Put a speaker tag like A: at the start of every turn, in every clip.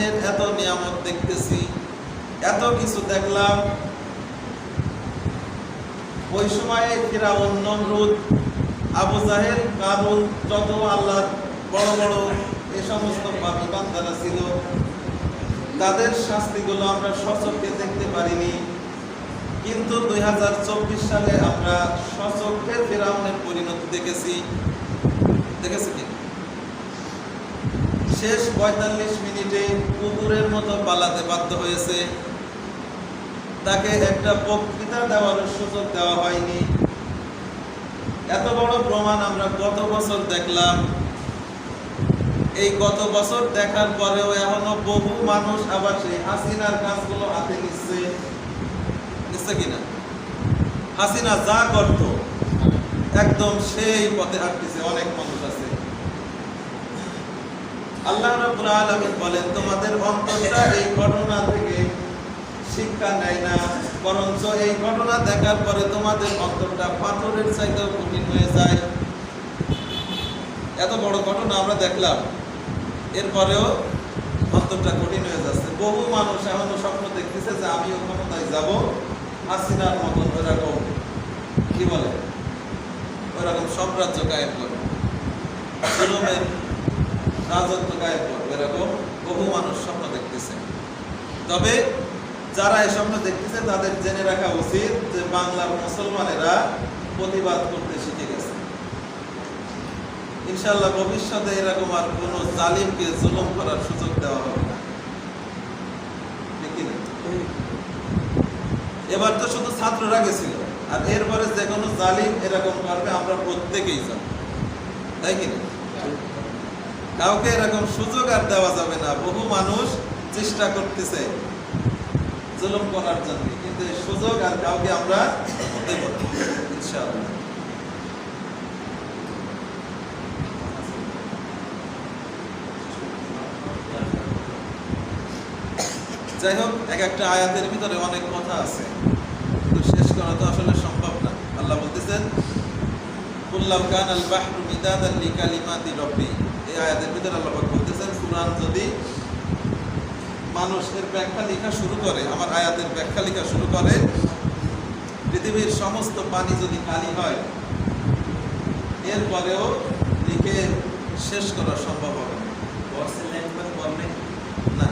A: দিনের এত নিয়ামত দেখতেছি, এত কিছু দেখলাম। ওই সময়ে ফিরাউন নমরুদ, আবু জাহেল কারুন যত আল্লাহর বড় বড় এ সমস্ত পাপি বান্দারা ছিল, তাদের শাস্তিগুলো আমরা সচক্ষে দেখতে পারিনি। কিন্তু দুই হাজার চব্বিশ সালে আমরা সচক্ষে ফেরাউনের পরিণতি দেখেছি কি শেষ পঁয়তাল্লিশ মিনিটে কুকুরের মতো পালাতে বাধ্য হয়েছে। তাকে একটা বক্তৃতা দেওয়ার সুযোগ দেওয়া হয়নি। এত বড় প্রমাণ আমরা গত বছর দেখলাম। এই গত বছর দেখার পরেও এখনও বহু মানুষ আবার সেই হাসিনার কাজগুলো হাতে নিচ্ছে। নিচ্ছে কিনা? হাসিনা যা করত, একদম সেই পথে হাঁটতেছে অনেক মানুষ আছে। আল্লাহ রাব্বুল আলামিন বলেন, তোমাদের অন্তরটা এই ঘটনা থেকে শিক্ষা নেয় না, বরঞ্চ এই ঘটনা দেখার পরে তোমাদের অন্তরটা পাথরের চাইতেও কঠিন হয়ে যায়। এত বড় ঘটনা আমরা দেখলাম। এরপরেও অন্তরটা কঠিন হয়ে যাচ্ছে। বহু মানুষ এখনও স্বপ্ন দেখতেছে যে আমিও ক্ষমতায় যাব, হাসিনার মতন ওরকম কি বলে? ওরকম সাম্রাজ্য কায়েম করব রাজত্ব কায়েম করব এরকম বহু মানুষ স্বপ্ন দেখতেছে। তবে যারা এই স্বপ্ন দেখতেছে, তাদের জেনে রাখা উচিত যে বাংলার মুসলমানেরা প্রতিবাদ করতে শিখে গেছে। ইনশাল্লাহ ভবিষ্যতে এরকম আর কোন জালিমকে জুলুম করার সুযোগ দেওয়া হবে না। এবার তো শুধু ছাত্ররা গেছিল, আর এরপরে যে কোনো জালিম এরকম করবে আমরা প্রত্যেকেই যাব। তাই কি না কাউকে এরকম সুযোগ আর দেওয়া যাবে না। বহু মানুষ চেষ্টা করতেছে জুলুম করার জন্য, কিন্তু সুযোগ আর কাউকে আমরা দেব ইনশাআল্লাহ। যাই হোক, এক একটা আয়াতের ভিতরে অনেক কথা আছে। কিন্তু শেষ করা তো আসলে সম্ভব না। আল্লাহ বলতেছেন, কুল্লাম কান আল বাহরু মিদাদান লিকালিমাতি রব্বি। এই আয়াতের ভিতরে আল্লাহ বলতেছেন কুরআন যদি মানুষের ব্যাখ্যা লেখা শুরু করে আমার আয়াতের ব্যাখ্যা লেখা শুরু করে পৃথিবীর সমস্ত পানি যদি খালি হয় এরপরেও লিখে শেষ করা সম্ভব হবে না। না।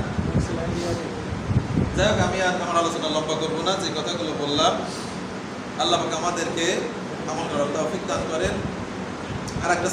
A: যাই হোক আমি আর আমার আলোচনা লম্বা করব না যে কথাগুলো বললাম আল্লাহ আমাদেরকে আমল করার তৌফিক দান করেন। আর একটা